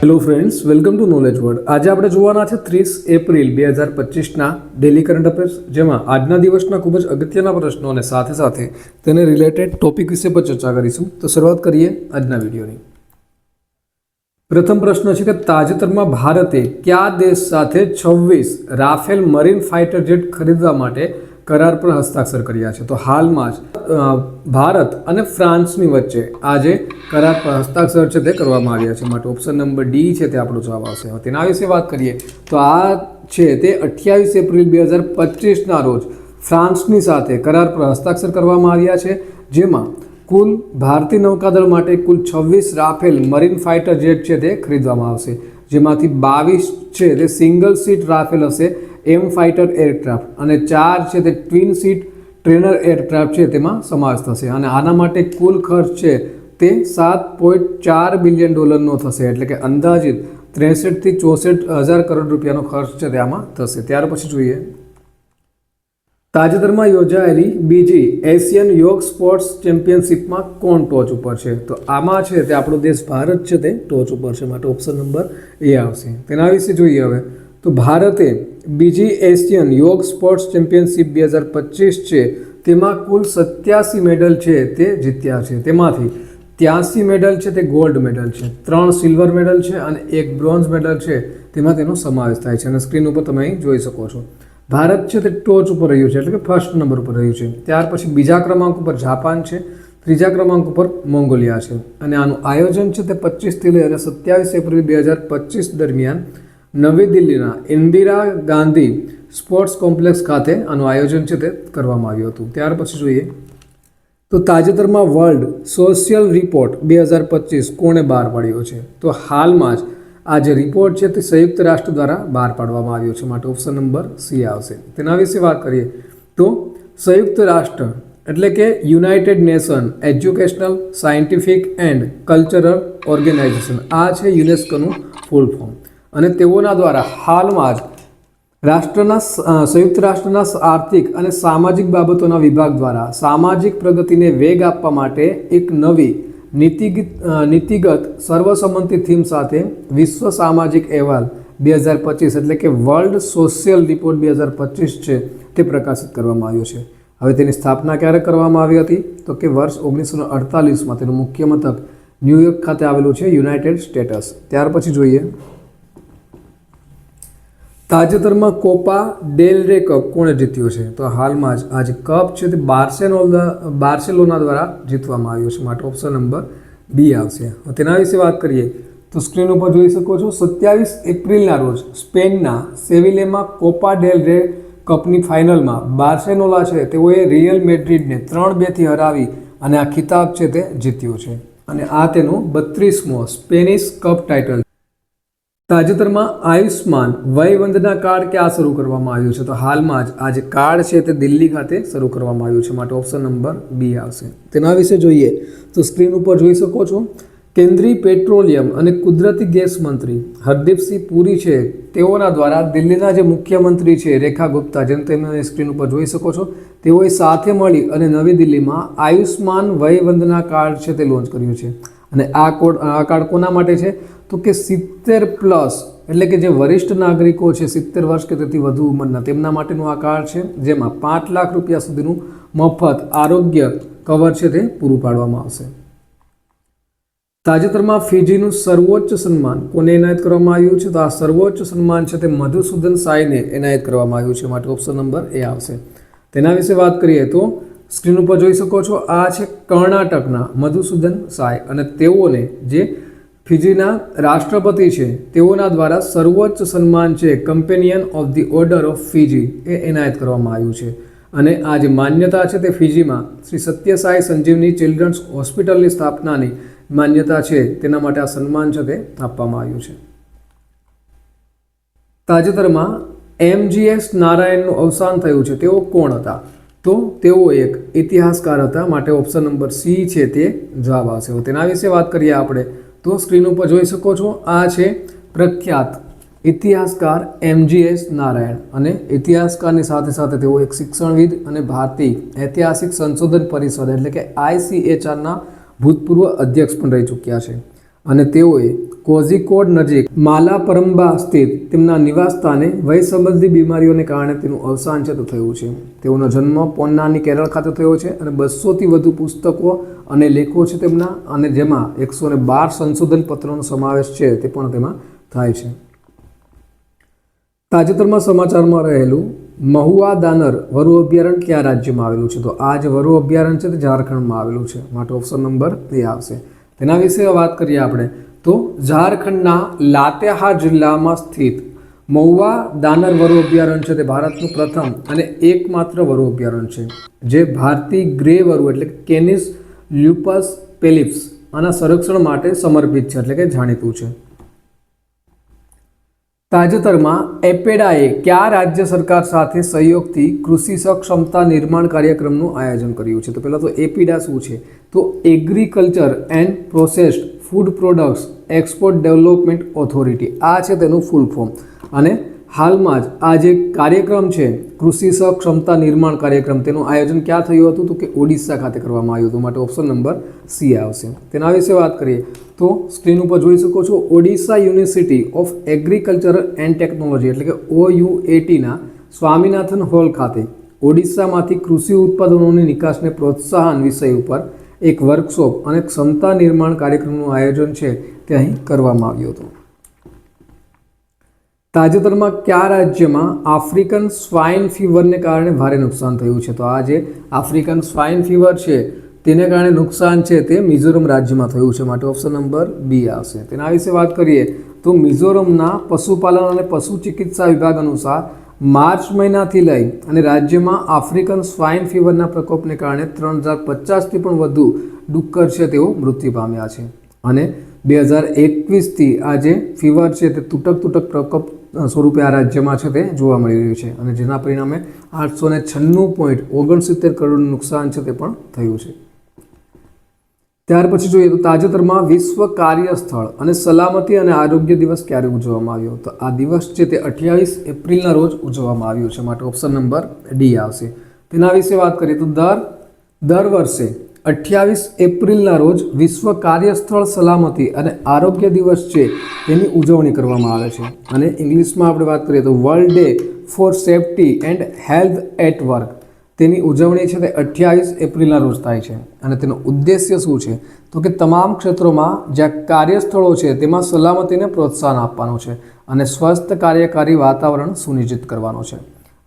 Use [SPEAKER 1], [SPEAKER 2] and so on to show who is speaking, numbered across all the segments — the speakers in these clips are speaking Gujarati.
[SPEAKER 1] Hello friends welcome to knowledge word આજે આપણે જોવાના છે ત્રીસ એપ્રિલ બે હજાર પચીસના ડેલી કરંટ અફેર્સ જેમાં આજના દિવસના ખૂબ જ અગત્યના પ્રશ્નો અને સાથે સાથે તેને રિલેટેડ ટોપિક વિશે પણ ચર્ચા કરીશું. તો શરૂઆત કરીએ આજના વિડીયોની. પ્રથમ પ્રશ્ન છે કે તાજેતરમાં ભારતે કયા દેશ સાથે છવ્વીસ રાફેલ મરીન ફાઇટર જેટ ખરીદવા માટે કરાર પર હસ્તાક્ષર કર્યા છે? તો હાલમાં જ ભારત અને ફ્રાન્સની વચ્ચે આજે કરાર પર હસ્તાક્ષર છે તે કરવામાં આવ્યા છે. માટે ઓપ્શન નંબર ડી છે તે આપણો જવાબ આવશે. હવે તેના વિશે વાત કરીએ, તો આ છે તે અઠ્યાવીસ એપ્રિલ બે હજાર પચીસના રોજ ફ્રાન્સની સાથે કરાર પર હસ્તાક્ષર કરવામાં આવ્યા છે. જેમાં કુલ ભારતીય નૌકાદળ માટે કુલ છવ્વીસ રાફેલ મરીન ફાઇટર જેટ છે તે ખરીદવામાં આવશે, જેમાંથી બાવીસ છે તે સિંગલ સીટ રાફેલ હશે, એમ ફાઇટર એરક્રાફ્ટ, અને ચાર છે તે ટ્વિન સીટ ટ્રેનર એરક્રાફ્ટ છે તેમાં સમાવેશ થશે, અને આના માટે કુલ ખર્ચ છે તે સાત પોઈન્ટ ચાર બિલિયન ડોલરનો થશે, એટલે કે અંદાજિત ત્રેસઠથી ચોસઠ હજાર કરોડ રૂપિયાનો ખર્ચ છે તે આમાં થશે. ત્યાર પછી જોઈએ તાજેતરમાં યોજાયેલી બીજી એશિયન યોગ સ્પોર્ટ્સ ચેમ્પિયનશિપમાં કોણ ટોચ ઉપર છે? તો આમાં છે તે આપણો દેશ ભારત છે તે ટોચ ઉપર છે. માટે ઓપ્શન નંબર એ આવશે. તેના વિશે જોઈએ હવે. તો ભારતે બીજી એશિયન યોગ સ્પોર્ટ્સ ચેમ્પિયનશિપ બે હજાર પચીસ છે તેમાં કુલ સત્યાસી મેડલ છે તે જીત્યા છે. તેમાંથી ત્યાસી મેડલ છે તે ગોલ્ડ મેડલ છે. ત્રણ સિલ્વર મેડલ છે અને એક બ્રોન્ઝ મેડલ છે. તેમાં તેનો સમાવેશ થાય છે. અને સ્ક્રીન ઉપર તમે અહીં જોઈ શકો છો. ભારત છે તે ટોચ ઉપર રહ્યું છે, એટલે કે ફર્સ્ટ નંબર ઉપર રહ્યું છે. ત્યાર પછી બીજા ક્રમાંક ઉપર જાપાન છે, ત્રીજા ક્રમાંક ઉપર મોંગોલિયા છે. અને આનું આયોજન છે તે પચીસથી લઈને સત્યાવીસ એપ્રિલ બે હજાર પચીસ દરમિયાન નવી દિલ્હીના ઇન્દિરા ગાંધી સ્પોર્ટ્સ કોમ્પ્લેક્સ ખાતે આનું આયોજન છે તે કરવામાં આવ્યું હતું. ત્યાર પછી જોઈએ તો તાજેતરમાં વર્લ્ડ સોશિયલ રિપોર્ટ બે હજાર પચીસ કોણે બહાર પાડ્યો છે? તો હાલમાં જ આ જે રિપોર્ટ છે તે સંયુક્ત રાષ્ટ્ર દ્વારા બહાર પાડવામાં આવ્યો છે. માટે ઓપ્શન નંબર સી આવશે. તેના વિશે વાત કરીએ તો સંયુક્ત રાષ્ટ્ર એટલે કે united nation educational scientific and cultural organization આ છે યુનેસ્કોનું ફૂલ ફોર્મ અને તેઓના દ્વારા હાલમાં જ રાષ્ટ્રના સંયુક્ત રાષ્ટ્રના આર્થિક અને સામાજિક બાબતોના વિભાગ દ્વારા સામાજિક પ્રગતિને વેગ આપવા માટે એક નવી નીતિગત નીતિગત સર્વસંમતિ થીમ સાથે વિશ્વ સામાજિક અહેવાલ બે હજાર પચીસ એટલે કે વર્લ્ડ સોશિયલ રિપોર્ટ બે હજાર પચીસ છે તે પ્રકાશિત કરવામાં આવ્યો છે. હવે તેની સ્થાપના ક્યારે કરવામાં આવી હતી? તો કે વર્ષ ઓગણીસો અડતાલીસમાં તેનું મુખ્ય મથક ન્યુયોર્ક ખાતે આવેલું છે યુનાઇટેડ સ્ટેટસ. ત્યાર પછી જોઈએ. તાજેતરમાં કોપા ડેલ રે કપ કોણે જીત્યો છે. તો હાલમાં જ આ કપ છે તે બાર્સેલોના બાર્સેલોના દ્વારા જીતવામાં આવ્યો છે. માટે ઓપ્શન નંબર બી આવશે. તેના વિશે વાત કરીએ તો સ્ક્રીન ઉપર જોઈ શકો છો, સત્યાવીસ એપ્રિલના રોજ સ્પેનના સેવિલેમાં કોપા ડેલ રે કપની ફાઇનલમાં બાર્સેલોના છે તેઓએ રિયલ મેડ્રિડને ત્રણ બેથી હરાવી અને આ ખિતાબ છે તે જીત્યો છે. અને આ તેનું બત્રીસમો સ્પેનિશ કપ ટાઇટલ તાજેતરમાં આયુષ્માન વયવંદના કાર્ડ ક્યાં શરૂ કરવામાં આવ્યું છે? તો હાલમાં જ આ જે કાર્ડ છે તે દિલ્હી ખાતે શરૂ કરવામાં આવ્યું છે. માટે ઓપ્શન નંબર બી આવશે. તેના વિશે જોઈએ તો સ્ક્રીન ઉપર જોઈ શકો છો. કેન્દ્રીય પેટ્રોલિયમ અને કુદરતી ગેસ મંત્રી હરદીપસિંહ પુરી છે. તેઓના દ્વારા દિલ્હીના જે મુખ્યમંત્રી છે રેખા ગુપ્તા, જેમ તમે સ્ક્રીન ઉપર જોઈ શકો છો, તેઓએ સાથે મળી અને નવી દિલ્હીમાં આયુષ્માન વયવંદના કાર્ડ છે તે લોન્ચ કર્યું છે. અને આ કોડ, આ કાર્ડ કોના માટે છે? તો કે સિત્તેર પ્લસ, એટલે કે જે વરિષ્ઠ નાગરિકો છે, સિત્તેર વર્ષ કે તેથી વધુ ઉંમરના, તેમના માટેનું આ કાર્ડ છે, જેમાં પાંચ લાખ રૂપિયા સુધીનું મફત આરોગ્ય કવર છે તે પૂરું પાડવામાં આવશે. તાજેતરમાં ફિજીનું સર્વોચ્ચ સન્માન કોને એનાયત કરવામાં આવ્યું છે? તો આ સર્વોચ્ચ સન્માન છે તે મધુસૂદન સાઈને એનાયત કરવામાં આવ્યું છે. માટે ઓપ્શન નંબર એ આવશે. તેના વિશે વાત કરીએ તો સ્ક્રીન ઉપર જોઈ શકો છો, આ છે કર્ણાટકના મધુસૂદન સાય અને તેઓને જે ફિજીના રાષ્ટ્રપતિ છે. તેઓના દ્વારા સર્વોચ્ચ સન્માન છે companion of the order of Fiji એ એનાયત કરવામાં આવ્યું છે. અને આ જે માન્યતા છે તે ફિજીમાં શ્રી સત્યસાઈ સંજીવની ચિલ્ડ્રન્સ હોસ્પિટલની સ્થાપનાની માન્યતા છે તેના માટે આ સન્માન છે તે આપવામાં આવ્યું છે. તાજેતરમાં એમજીએસ નારાયણનું અવસાન થયું છે. તેઓ કોણ હતા? તો તેઓ એક ઇતિહાસકાર હતા. માટે ઓપ્શન નંબર સી છે તે જવાબ આવશે તેના વિશે વાત કરીએ આપણે. તો સ્ક્રીન ઉપર જોઈ શકો છો, આ છે પ્રખ્યાત ઇતિહાસકાર એમજીએસ નારાયણ અને ઇતિહાસકારની સાથે સાથે તેઓ એક શિક્ષણવિદ અને ભારતીય ઐતિહાસિક સંશોધન પરિષદ એટલે કે આઈસીએચઆરના ભૂતપૂર્વ અધ્યક્ષ પણ રહી ચૂક્યા છે. અને તેઓએ કોઝિકોડ નજીક માલાપરંબા સ્થિત તેમના નિવાસ સ્થાને વય સંબંધી બીમારીઓને કારણે તેનું અવસાન છે તો થયું છે. તેઓનો જન્મ પોન્નાની કેરળ ખાતે થયો છે અને બસોથી વધુ પુસ્તકો અને લેખો છે તેમના અને જેમાં એકસો ને બાર સંશોધન પત્રોનો સમાવેશ છે તે પણ તેમાં થાય છે. તાજેતરમાં સમાચારમાં રહેલું મહુવા દાનર વરુ અભયારણ્ય કયા રાજ્યમાં આવેલું છે? તો આ જે વરુ અભયારણ્ય છે તે ઝારખંડમાં આવેલું છે. માટે ઓપ્શન નંબર એ આવશે. તેના વિશે વાત કરીએ આપણે. તો ઝારખંડના લાતેહાર જિલ્લામાં સ્થિત મહુવા દાનર વરુ અભયારણ્ય છે તે ભારતનું પ્રથમ અને એકમાત્ર વરુ અભયારણ્ય છે, જે ભારતીય ગ્રે વરુ એટલે કેનિસ લ્યુપસ પેલિપ્સ આના સંરક્ષણ માટે સમર્પિત છે એટલે કે જાણીતું છે. તાજેતરમાં એપેડાએ કયા રાજ્ય સરકાર સાથે સહયોગથી કૃષિ સક્ષમતા નિર્માણ કાર્યક્રમનું આયોજન કર્યું છે? તો પહેલાં તો એપીડા શું છે? તો agriculture and processed food products export development authority આ છે તેનું ફૂલ ફોર્મ અને હાલમાં જ આ જે કાર્યક્રમ છે, કૃષિ સક્ષમતા નિર્માણ કાર્યક્રમ, તેનું આયોજન ક્યાં થયું હતું તો કે ઓડિશા ખાતે કરવામાં આવ્યું હતું. માટે ઓપ્શન નંબર સી આવશે. તેના વિશે વાત કરીએ તો સ્ક્રીન ઉપર જોઈ શકો છો Odisha university of agriculture and technology એટલે કે ઓયુએટીના સ્વામિનાથન હોલ ખાતે ઓડિશામાંથી કૃષિ ઉત્પાદનોની નિકાસને પ્રોત્સાહન વિષય ઉપર એક વર્કશોપ અને ક્ષમતા નિર્માણ કાર્યક્રમનું આયોજન છે તે અહીં કરવામાં આવ્યું હતું. તાજેતરમાં કયા રાજ્યમાં આફ્રિકન સ્વાઇન ફીવરને કારણે ભારે નુકસાન થયું છે? તો આ જે આફ્રિકન સ્વાઇન ફીવર છે તેને કારણે નુકસાન છે તે મિઝોરમ રાજ્યમાં થયું છે. માટે ઓપ્શન નંબર બી આવશે. તેના વિશે વાત કરીએ તો મિઝોરમના પશુપાલન અને પશુ ચિકિત્સા વિભાગ અનુસાર માર્ચ મહિનાથી લઈ અને રાજ્યમાં આફ્રિકન સ્વાઇન ફીવરના પ્રકોપને કારણે ત્રણ હજાર પચાસથી પણ વધુ ડુક્કર છે તેઓ મૃત્યુ પામ્યા છે. અને બે હજાર એકવીસથી આ જે ફીવર છે તે તૂટક તૂટક પ્રકોપ સ્વરૂપે આ રાજ્યમાં છે તે જોવા મળી રહ્યું છે અને જેના પરિણામે આઠસો ને છન્નું પોઈન્ટ ઓગણસિત્તેર કરોડનું નુકસાન છે તે પણ થયું છે. ત્યાર પછી જોઈએ તો તાજેતરમાં વિશ્વ કાર્યસ્થળ અને સલામતી અને આરોગ્ય દિવસ ક્યારે ઉજવવામાં આવ્યો? તો આ દિવસ છે તે અઠ્યાવીસ એપ્રિલના રોજ ઉજવવામાં આવ્યો છે. માટે ઓપ્શન નંબર ડી આવશે. તેના વિશે વાત કરીએ તો દર દર વર્ષે અઠ્યાવીસ એપ્રિલના રોજ વિશ્વ કાર્યસ્થળ સલામતી અને આરોગ્ય દિવસ છે તેની ઉજવણી કરવામાં આવે છે. અને ઇંગ્લિશમાં આપણે વાત કરીએ તો world day for safety and health at work તેની ઉજવણી છે તે અઠ્યાવીસ એપ્રિલના રોજ થાય છે. અને તેનો ઉદ્દેશ્ય શું છે? તો કે તમામ ક્ષેત્રોમાં જ્યાં કાર્યસ્થળો છે તેમાં સલામતીને પ્રોત્સાહન આપવાનું છે અને સ્વસ્થ કાર્યકારી વાતાવરણ સુનિશ્ચિત કરવાનો છે.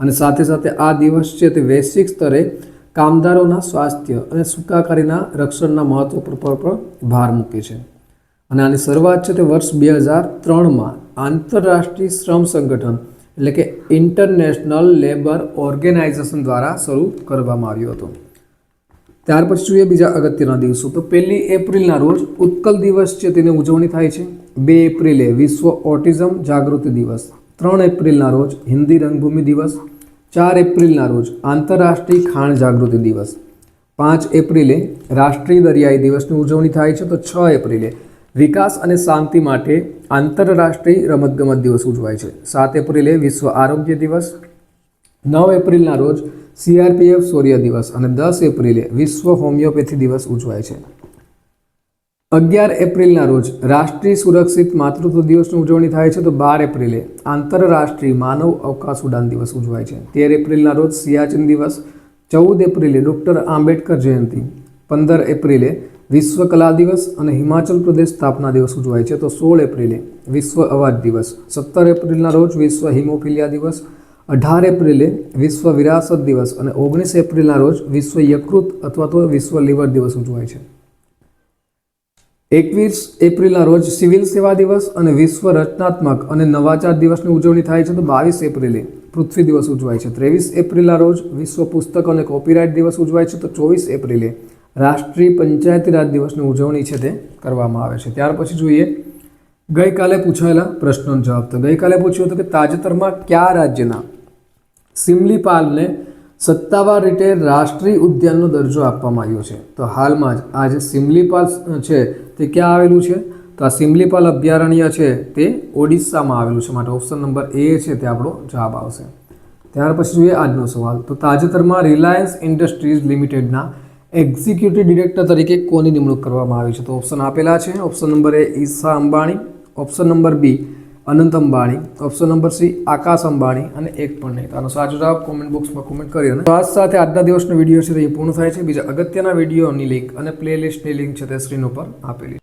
[SPEAKER 1] અને સાથે સાથે આ દિવસ છે તે વૈશ્વિક સ્તરે કામદારોના સ્વાસ્થ્ય અને સુખાકારીના રક્ષણના મહત્વ પર પણ ભાર મૂકે છે. અને આની શરૂઆત છે તે વર્ષ બે હજાર ત્રણમાં આંતરરાષ્ટ્રીય શ્રમ સંગઠન એટલે કે ઇન્ટરનેશનલ લેબર ઓર્ગેનાઇઝેશન દ્વારા શરૂ કરવામાં આવ્યું હતું. ત્યાર પછી જોઈએ બીજા અગત્યના દિવસો. તો પહેલી એપ્રિલના રોજ ઉત્કલ દિવસ છે, તેની ઉજવણી થાય છે. બે એપ્રિલે વિશ્વ ઓટિઝમ જાગૃતિ દિવસ. ત્રણ એપ્રિલના રોજ હિન્દી રંગભૂમિ દિવસ. ચાર એપ્રિલના રોજ આંતરરાષ્ટ્રીય ખાણ જાગૃતિ દિવસ. પાંચ એપ્રિલે રાષ્ટ્રીય દરિયાઈ દિવસની ઉજવણી થાય છે, તો છ એપ્રિલે વિકાસ અને શાંતિ માટે આંતરરાષ્ટ્રીય રમતગમત દિવસ ઉજવાય છે. સાત એપ્રિલે વિશ્વ આરોગ્ય દિવસ, નવ એપ્રિલના રોજ સીઆરપીએફ શૌર્ય દિવસ અને દસ એપ્રિલે વિશ્વ હોમિયોપેથી દિવસ ઉજવાય છે. અગિયાર એપ્રિલના રોજ રાષ્ટ્રીય સુરક્ષિત માતૃત્વ દિવસની ઉજવણી થાય છે તો બાર એપ્રિલે આંતરરાષ્ટ્રીય માનવ અવકાશ ઉડાન દિવસ ઉજવાય છે. તેર એપ્રિલના રોજ સિયાચિન દિવસ, ચૌદ એપ્રિલે ડૉક્ટર આંબેડકર જયંતિ, પંદર એપ્રિલે વિશ્વ કલા દિવસ અને હિમાચલ પ્રદેશ સ્થાપના દિવસ ઉજવાય છે. તો સોળ એપ્રિલે વિશ્વ અવાજ દિવસ, સત્તર એપ્રિલના રોજ વિશ્વ હિમોફિલિયા દિવસ, અઢાર એપ્રિલે વિશ્વ વિરાસત દિવસ અને ઓગણીસ એપ્રિલના રોજ વિશ્વ યકૃત અથવા તો વિશ્વ લીવર દિવસ ઉજવાય છે. એકવીસ એપ્રિલના રોજ સિવિલ સેવા દિવસ અને વિશ્વ રચનાત્મક અને નવાચાર દિવસની ઉજવણી થાય છે. તો બાવીસ એપ્રિલે પૃથ્વી દિવસ ઉજવાય છે. ત્રેવીસ એપ્રિલના રોજ વિશ્વ પુસ્તક અને કોપીરાઇટ દિવસ ઉજવાય છે. તો ચોવીસ એપ્રિલે રાષ્ટ્રીય પંચાયતી રાજ દિવસની ઉજવણી છે તે કરવામાં આવે છે. ત્યાર પછી જોઈએ, ગઈકાલે પૂછાયેલા પ્રશ્નોનો જવાબ. તો ગઈકાલે પૂછ્યું હતું કે તાજેતરમાં કયા રાજ્યના સિમલીપાલને સત્તાવાર રીતે રાષ્ટ્રીય ઉદ્યાનનો દરજ્જો આપવામાં આવ્યો છે? તો હાલમાં જ આ જે સિમલીપાલ છે તે ક્યાં આવેલું છે? તો આ સિમલીપાલ અભયારણ્ય છે તે ઓડિશામાં આવેલું છે. માટે ઓપ્શન નંબર એ છે તે આપણો જવાબ આવશે. ત્યાર પછી જોઈએ આજનો સવાલ. તો તાજેતરમાં રિલાયન્સ ઇન્ડસ્ટ્રીઝ લિમિટેડના એક્ઝિક્યુટિવ ડિરેક્ટર તરીકે કોની નિમણૂક કરવામાં આવી છે? તો ઓપ્શન આપેલા છે. Option number A Isha Ambani, option number B Anant Ambani, option number C Akash Ambani અને એક પણ નહીં. તો આનો સાચો જવાબ કોમેન્ટ બોક્સમાં કોમેન્ટ કરી અને આ સાથે આજના દિવસનો વીડિયો છે તે પૂર્ણ થાય છે. બીજા અગત્યના વિડીયોની લિંક અને પ્લેલિસ્ટની લિંક છે તે સ્ક્રીન ઉપર આપેલી